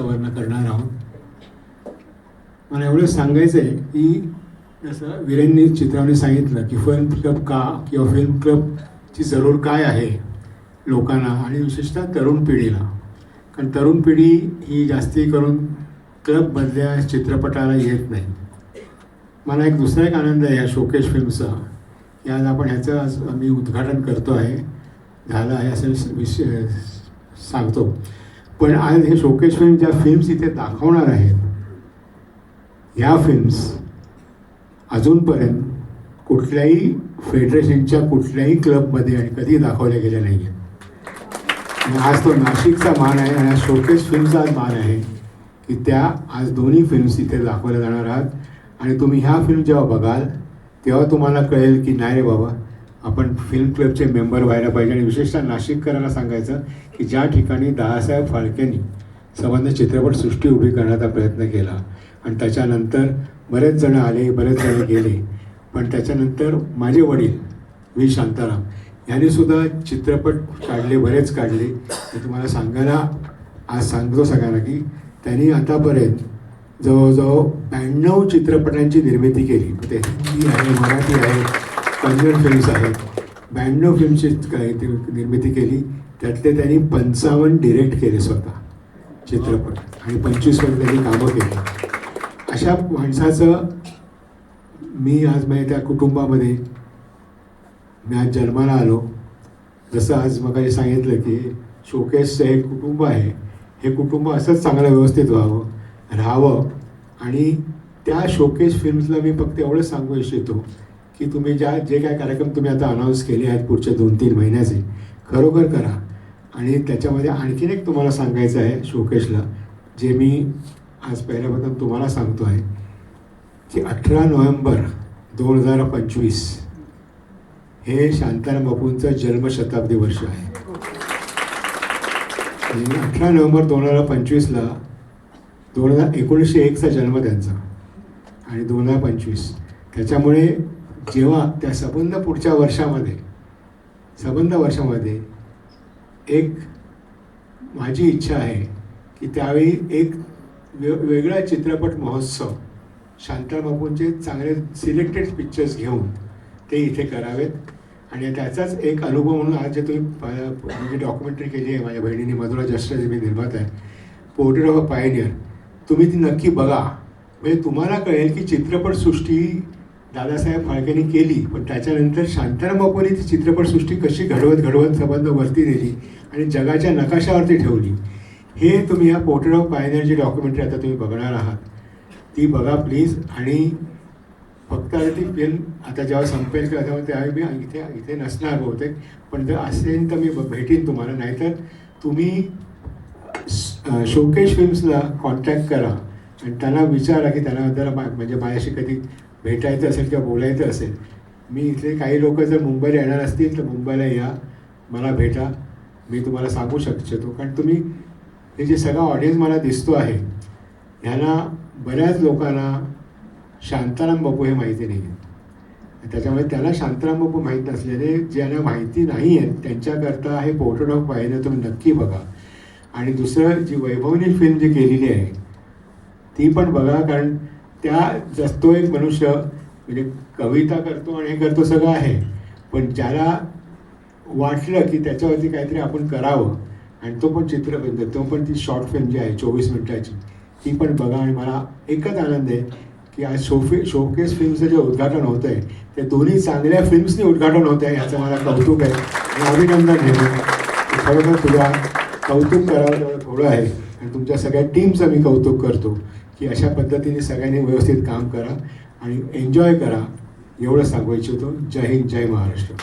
विषयावरनं करणार आहोत. मला एवढं सांगायचं आहे की जसं वीरेंनी चित्राने सांगितलं की फिल्म क्लब का किंवा फिल्म क्लबची जरूर काय आहे लोकांना आणि विशेषतः तरुण पिढीला. कारण तरुण पिढी ही जास्ती करून क्लबमधल्या चित्रपटाला येत नाही. मला एक दुसरा एक आनंद आहे या शोकेश फिल्मचा की आज आपण ह्याचं आज मी उद्घाटन करतो आहे झालं आहे असं विषय सांगतो. पण आज हे शोकेश फिल्म ज्या फिल्म्स इथे दाखवणार आहेत ह्या फिल्म्स अजूनपर्यंत कुठल्याही फेडरेशनच्या कुठल्याही क्लबमध्ये आणि कधी दाखवल्या गेल्या नाही आहेत आज तो नाशिकचा मान आहे आणि आज शोकेश फिल्मचा आज मान आहे की त्या आज दोन्ही फिल्म्स इथे दाखवल्या जाणार आहात. आणि तुम्ही ह्या फिल्म जेव्हा बघाल तेव्हा तुम्हाला कळेल की नाही रे बाबा आपण फिल्म क्लबचे मेंबर व्हायला पाहिजे आणि विशेषतः नाशिककरांना सांगायचं की ज्या ठिकाणी दादासाहेब फाळकेंनी संबंध चित्रपटसृष्टी उभी करण्याचा प्रयत्न केला आणि त्याच्यानंतर बरेच जण आले बरेच जण गेले पण त्याच्यानंतर माझे वडील व्ही. शांताराम यांनीसुद्धा चित्रपट काढले बरेच काढले. ते तुम्हाला सांगायला आज सांगतो सगळ्यांना की त्यांनी आतापर्यंत जवळजवळ ब्याण्णव चित्रपटांची निर्मिती केली. ते हिंदी आहे मराठी आहे पनवेल फिल्म्स आहेत. ब्याण्णव फिल्मची काय ती निर्मिती केली. त्यातले त्यांनी पंचावन्न डिरेक्ट केले स्वतः चित्रपट. आणि पंचवीसवर त्यांनी कामं केली. अशा माणसाचं मी आज म्हणजे त्या कुटुंबामध्ये मी आज जन्माला आलो. जसं आज मग सांगितलं की शोकेसचं हे कुटुंब आहे. हे कुटुंब असंच चांगलं व्यवस्थित व्हावं राहावं. आणि त्या शोकेस फिल्म्सला मी फक्त एवढंच सांगू इच्छितो की तुम्ही ज्या जे काय कार्यक्रम तुम्ही आता अनाऊन्स केले आहेत पुढच्या दोन तीन महिन्याचे खरोखर करा. आणि त्याच्यामध्ये आणखीन एक तुम्हाला सांगायचं आहे शोकेशला जे मी आज पहिल्यापासून तुम्हाला सांगतो आहे की अठरा नोव्हेंबर दोन हजार पंचवीस हे शांताराम बापूंचं जन्मशताब्दी वर्ष आहे. आणि अठरा नोव्हेंबर दोन हजार पंचवीसला दोन हजार एकोणीसशे एकचा जन्म त्यांचा आणि दोन हजार पंचवीस. त्याच्यामुळे जेव्हा त्या सबंध पुढच्या वर्षामध्ये सबंध वर्षामध्ये एक माझी इच्छा आहे की त्यावेळी एक वे वेगळा चित्रपट महोत्सव शांताबापूंचे चांगले सिलेक्टेड पिक्चर्स घेऊन ते इथे करावेत. आणि त्याचाच एक अनुभव म्हणून आज जे तुम्ही म्हणजे डॉक्युमेंटरी केली आहे माझ्या बहिणीने मधुरा जस्ट मी निर्माता आहे पोर्ट्रेट ऑफ अ पायनियर तुम्ही ती नक्की बघा. म्हणजे तुम्हाला कळेल की चित्रपटसृष्टी दादासाहेब फाळकेंनी केली पण त्याच्यानंतर शांताराम बापूंनी ती चित्रपटसृष्टी कशी घडवत घडवत संबंध वरती नेली आणि जगाच्या नकाशावरती ठेवली. हे तुम्ही या पोर्ट्रेट ऑफ पायनर जी डॉक्युमेंटरी आता तुम्ही बघणार आहात. ती बघा प्लीज आणि फक्त आता ती फिल्म आता जेव्हा संपेल किंवा तेव्हा त्यावेळी मी इथे इथे नसणार बहुतेक पण जर असेल तर मी ब- भेटीन तुम्हाला. नाहीतर तुम्ही शोकेश फिल्म्सला कॉन्टॅक्ट करा. त्यांना विचारा की त्यांना जरा मा- म्हणजे माझ्याशी कधी भेटायचं असेल किंवा बोलायचं असेल मी इथले काही लोक जर मुंबईला येणार असतील तर मुंबईला या मला भेटा. मी तुम्हाला सांगू शकतो. कारण तुम्ही हे जे सगळा ऑडियन्स मला दिसतो आहे ह्यांना बऱ्याच लोकांना शांताराम बापू हे माहिती नाही आहे त्याच्यामुळे त्याला शांताराम बापू माहीत नसल्याने ज्यांना माहिती नाही आहेत त्यांच्याकरता हे पोर्ट्रेट ऑफ पाहिजे तुम्ही नक्की बघा. आणि दुसरं जी वैभवनी फिल्म जी केलेली आहे ती पण बघा कारण त्या जस्तो एक मनुष्य म्हणजे कविता करतो आणि हे करतो सगळं आहे. पण ज्याला वाटलं की त्याच्यावरती काहीतरी आपण करावं आणि तो पण चित्रपट तो पण ती शॉर्ट फिल्म जी आहे चोवीस मिनिटाची ती पण बघा आणि मला एकच आनंद आहे की आज शोफे शोकेस फिल्मचं जे उद्घाटन होत आहे ते दोन्ही चांगल्या फिल्म्सनी उद्घाटन होत आहे याचं मला कौतुक आहे. आणि अभिनंदन घेणं खरोखर तुझ्या कौतुक करावं थोडं आहे आणि तुमच्या सगळ्या टीमचं मी कौतुक करतो. की अशा पद्धतीने सगळ्यांनी व्यवस्थित काम करा आणि एन्जॉय करा एवढं सांगू इच्छितो. जय हिंद जय महाराष्ट्र.